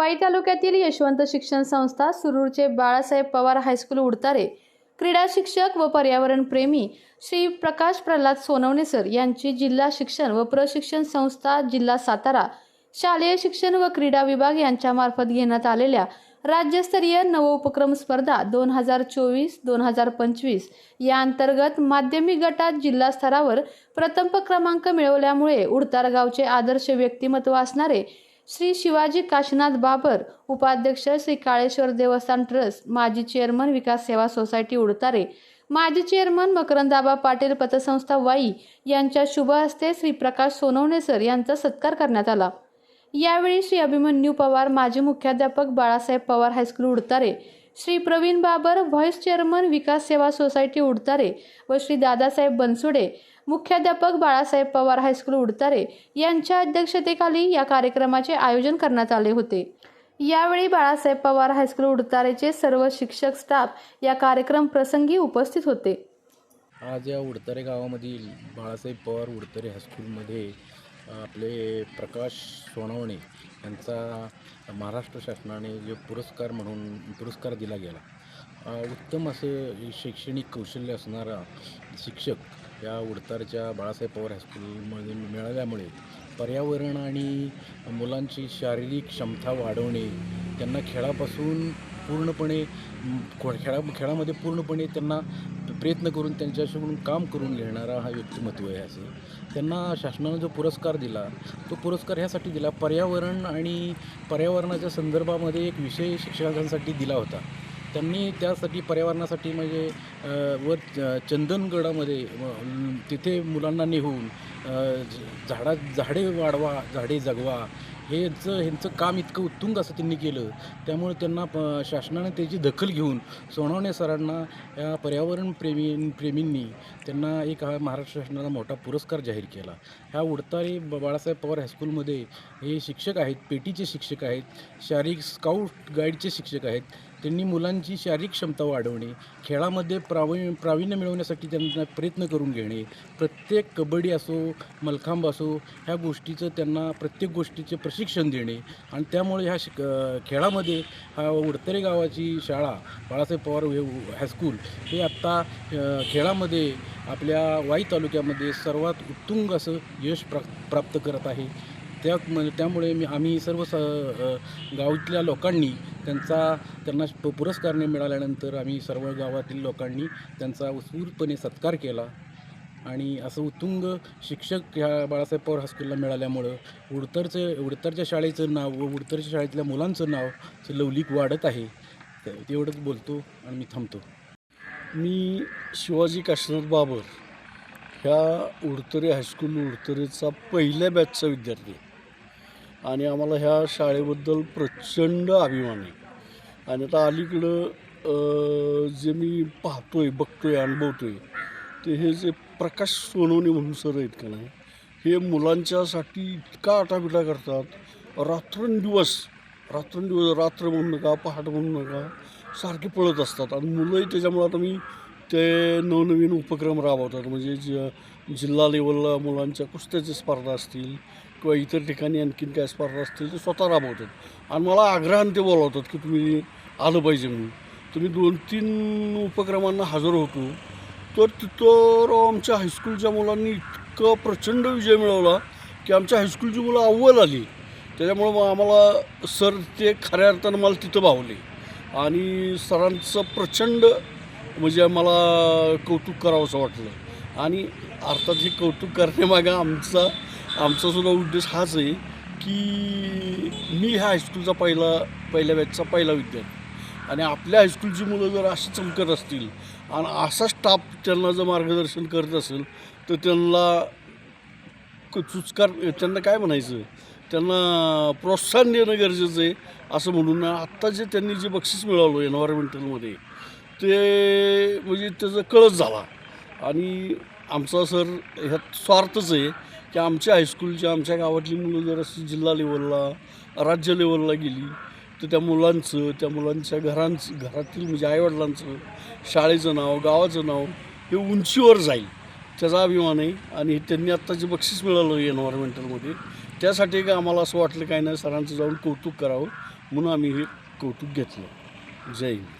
वाई तालुक्यातील यशवंत शिक्षण संस्था सुरूरचे बाळासाहेब पवार हायस्कूल उडतारे क्रीडा शिक्षक व पर्यावरण प्रेमी श्री प्रकाश प्रल्हाद सोनवणे सर यांची जिल्हा शिक्षण व प्रशिक्षण संस्था जिल्हा सातारा शालेय शिक्षण व क्रीडा विभाग यांच्यामार्फत घेण्यात आलेल्या राज्यस्तरीय नवोपक्रम स्पर्धा दोन हजार चोवीस दोन हजार पंचवीस या अंतर्गत माध्यमिक गटात जिल्हा स्तरावर प्रथम क्रमांक मिळवल्यामुळे उडतार गावचे आदर्श व्यक्तिमत्व असणारे श्री शिवाजी काशीनाथ बाबर उपाध्यक्ष श्री काळेश्वर देवस्थान ट्रस्ट माजी चेअरमन विकास सेवा सोसायटी उडतारे माजी चेअरमन मकरंदाबा पाटील पतसंस्था वाई यांच्या शुभ हस्ते श्री प्रकाश सोनवणे सर यांचा सत्कार करण्यात आला. यावेळी श्री अभिमन्यू पवार माजी मुख्याध्यापक Balasaheb Pawar high school Udtare Shri Pravin Babar vice chairman Vikas Seva society Udtare व श्री दादासाहेब बनसुडे मुख्याध्यापक बाळासाहेब पवार हायस्कूल उडतारे यांच्या अध्यक्षतेखाली या कार्यक्रमाचे आयोजन करण्यात आले होते. यावेळी बाळासाहेब पवार हायस्कूल उडतारेचे सर्व शिक्षक स्टाफ या कार्यक्रम प्रसंगी उपस्थित होते. आज या उडतारे गावामधील बाळासाहेब पवार उडतरे हायस्कूलमध्ये आपले प्रकाश सोनवणे यांचा महाराष्ट्र शासनाने जो पुरस्कार म्हणून पुरस्कार दिला गेला. उत्तम असे शैक्षणिक कौशल्य असणारा शिक्षक या उडतारच्या बाळासाहेब पवार हायस्कूलमध्ये मिळाल्यामुळे पर्यावरण आणि मुलांची शारीरिक क्षमता वाढवणे त्यांना खेळापासून पूर्णपणे खो- खेळा खेळामध्ये पूर्णपणे त्यांना प्रयत्न करून त्यांच्याकडून काम करून घेणारा हा व्यक्तिमत्व आहे असे. त्यांना शासनानं जो पुरस्कार दिला तो पुरस्कार ह्यासाठी दिला पर्यावरण आणि पर्यावरणाच्या संदर्भामध्ये एक विषय शिक्षकांसाठी दिला होता. त्यांनी त्यासाठी पर्यावरणासाठी म्हणजे व चंदनगडामध्ये तिथे मुलांना नेऊन झाडा झाडे वाढवा झाडे जगवा हेचं ह्यांचं काम इतकं उत्तुंग असं त्यांनी केलं. त्यामुळे त्यांना प शासनाने त्याची दखल घेऊन सोनवणे सरांना या पर्यावरण प्रेमी प्रेमींनी त्यांना एक हा महाराष्ट्र शासनाचा मोठा पुरस्कार जाहीर केला. ह्या उडतारे ब- बाळासाहेब पवार हायस्कूलमध्ये हे शिक्षक आहेत पेटीचे शिक्षक आहेत शारीरिक स्काउट गाईडचे शिक्षक आहेत. त्यांनी मुलांची शारीरिक क्षमता वाढवणे खेळामध्ये प्रावी प्रावीण्य मिळवण्यासाठी त्यांना प्रयत्न करून घेणे. प्रत्येक कबड्डी असो मलखांब असो ह्या गोष्टीचं त्यांना प्रत्येक गोष्टीचे प्रशिक्षण देणे. आणि त्यामुळे ह्या शिक खेळामध्ये हा उडतरे गावाची शाळा बाळासाहेब पवार हे- हायस्कूल हे आत्ता खेळामध्ये आपल्या वाई तालुक्यामध्ये सर्वात उत्तुंग असं यश प्रा प्राप्त करत आहे. त्या म- त्यामुळे मी आम्ही सर्व स गावातल्या लोकांनी त्यांचा त्यांना प- पुरस्कार नाही मिळाल्यानंतर आम्ही सर्व गावातील लोकांनी त्यांचा उत्स्फूर्तपणे सत्कार केला. आणि असं उत्तुंग शिक्षक ह्या बाळासाहेब पवार हायस्कूलला मिळाल्यामुळं उडतरचं उडतरच्या शाळेचं नाव व उडतरच्या शाळेतल्या मुलांचं नाव लवलिक वाढत आहे. तेवढंच बोलतो आणि मी थांबतो. मी शिवाजी काशीनाथ बाबर ह्या उडतरे हायस्कूल उडतरेचा पहिल्या बॅचचा विद्यार्थी आहे. आणि आम्हाला ह्या शाळेबद्दल प्रचंड अभिमान आहे. आणि आता अलीकडं जे मी पाहतो आहे बघतो आहे अनुभवतो आहे ते हे जे प्रकाश सोनवणे म्हणून सर आहेत का नाही हे मुलांच्यासाठी इतका आटापिटा करतात. रात्रंदिवस रात्रंदिवस रात्र म्हणू नका पहाट म्हणू नका सारखे पळत असतात. आणि मुलंही त्याच्यामुळं आता मी ते नवनवीन उपक्रम राबवतात. म्हणजे ज जिल्हा लेवलला मुलांच्या कुस्त्याच्या स्पर्धा असतील किंवा इतर ठिकाणी आणखीन काय स्पर्धा असतील ते स्वतः राबवतात. आणि मला आग्रहाने ते बोलावतात की तुम्ही आलं पाहिजे म्हणून. तुम्ही दोन तीन उपक्रमांना हजर होतो. तर तिथं आमच्या हायस्कूलच्या मुलांनी इतकं प्रचंड विजय मिळवला की आमच्या हायस्कूलची मुलं अव्वल आली. त्याच्यामुळं मग आम्हाला सर ते खऱ्या अर्थानं मला तिथं भावले. आणि सरांचं प्रचंड म्हणजे मला कौतुक करावंसं वाटलं. आणि अर्थात हे कौतुक करण्यामागं आमचा आमचा सुद्धा उद्देश हाच आहे की मी ह्या हायस्कूलचा पहिला पहिल्या बॅचचा पहिला विद्यार्थी. आणि आपल्या हायस्कूलची मुलं जर अशी चमकत असतील आणि असा स्टाफ त्यांना जर मार्गदर्शन करत असेल तर त्यांना क- चुचकार त्यांना काय म्हणायचं? त्यांना प्रोत्साहन देणं गरजेचं आहे असं म्हणून आत्ता जे त्यांनी जे बक्षीस मिळवलं एन्व्हायरमेंटलमध्ये ते म्हणजे त्याचा कळस झाला. आणि आमचा सर ह्यात स्वार्थच आहे की आमच्या हायस्कूलच्या आमच्या गावातली मुलं जर अशी जिल्हा लेवलला राज्य लेवलला गेली तर त्या मुलांचं त्या मुलांच्या घरांचं घरातील म्हणजे आईवडिलांचं शाळेचं नाव गावाचं नाव हे उंचीवर जाईल. त्याचा अभिमान आहे आणि त्यांनी आत्ता जे बक्षीस मिळालं एन्व्हायरमेंटलमध्ये त्यासाठी का आम्हाला असं वाटलं काही नाही सरांचं जाऊन कौतुक करावं. म्हणून आम्ही हे कौतुक घेतलं. जय हिंद.